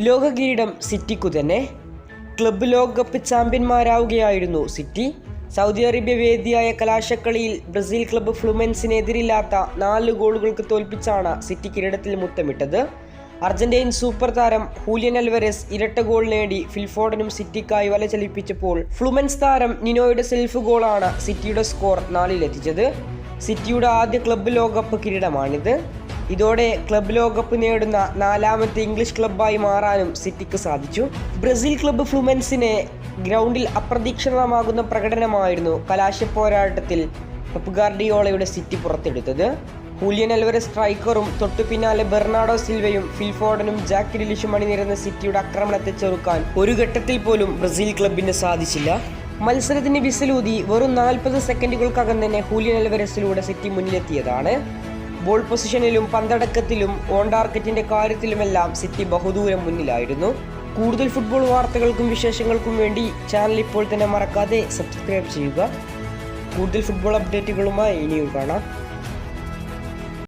ലോക കിരീടം സിറ്റിക്കു തന്നെ ക്ലബ്ബ് ലോകകപ്പ് ചാമ്പ്യന്മാരാവുകയായിരുന്നു സിറ്റി. സൗദി അറേബ്യ വേദിയായ കലാശക്കളിയിൽ ബ്രസീൽ ക്ലബ്ബ് ഫ്ലുമെൻസിനെതിരില്ലാത്ത നാല് ഗോളുകൾക്ക് തോൽപ്പിച്ചാണ് സിറ്റി കിരീടത്തിൽ മുത്തമിട്ടത്. അർജന്റീൻ സൂപ്പർ താരം ഹൂലിയൻ അൽവരസ് ഇരട്ട ഗോൾ നേടി ഫിൽഫോർഡനും സിറ്റിക്കായി വല ചലിപ്പിച്ചപ്പോൾ ഫ്ലുമൻസ് താരം നിനോയുടെ സെൽഫ് ഗോളാണ് സിറ്റിയുടെ സ്കോർ നാലിലെത്തിച്ചത്. സിറ്റിയുടെ ആദ്യ ക്ലബ്ബ് ലോകകപ്പ് കിരീടമാണിത്. ഇതോടെ ക്ലബ് ലോകകപ്പ് നേടുന്ന നാലാമത്തെ ഇംഗ്ലീഷ് ക്ലബ്ബായി മാറാനും സിറ്റിക്ക് സാധിച്ചു. ബ്രസീൽ ക്ലബ്ബ് ഫ്ലുമൻസിനെ ഗ്രൗണ്ടിൽ അപ്രതീക്ഷിതമാകുന്ന പ്രകടനമായിരുന്നു കലാശ പോരാട്ടത്തിൽ ഗാർഡിയോളയുടെ സിറ്റി പുറത്തെടുത്തത്. ഹൂലിയൻ അൽവരെ സ്ട്രൈക്കറും തൊട്ടു പിന്നാലെ ബെർണാഡോ സിൽവയും ഫിൽഫോർഡനും ജാക്ക് ഡിലിഷും അണിനിരുന്ന സിറ്റിയുടെ ആക്രമണത്തെ ചെറുക്കാൻ ഒരു ഘട്ടത്തിൽ പോലും ബ്രസീൽ ക്ലബിന് സാധിച്ചില്ല. മത്സരത്തിന് വിസലൂതി വെറും നാൽപ്പത് സെക്കൻഡുകൾക്കകം തന്നെ ഹൂലിയൻ അൽവരസിലൂടെ സിറ്റി മുന്നിലെത്തിയതാണ്. ബോൾ പൊസിഷനിലും പന്തടക്കത്തിലും ഓൺ ടാർഗറ്റിന്റെ കാര്യത്തിലുമെല്ലാം സിറ്റി ബഹുദൂരം മുന്നിലായിരുന്നു. കൂടുതൽ ഫുട്ബോൾ വാർത്തകൾക്കും വിശേഷങ്ങൾക്കും വേണ്ടി ചാനൽ ഇപ്പോൾ തന്നെ മറക്കാതെ സബ്സ്ക്രൈബ് ചെയ്യുക. കൂടുതൽ ഫുട്ബോൾ അപ്ഡേറ്റുകളുമായി ഇനിയും കാണാം.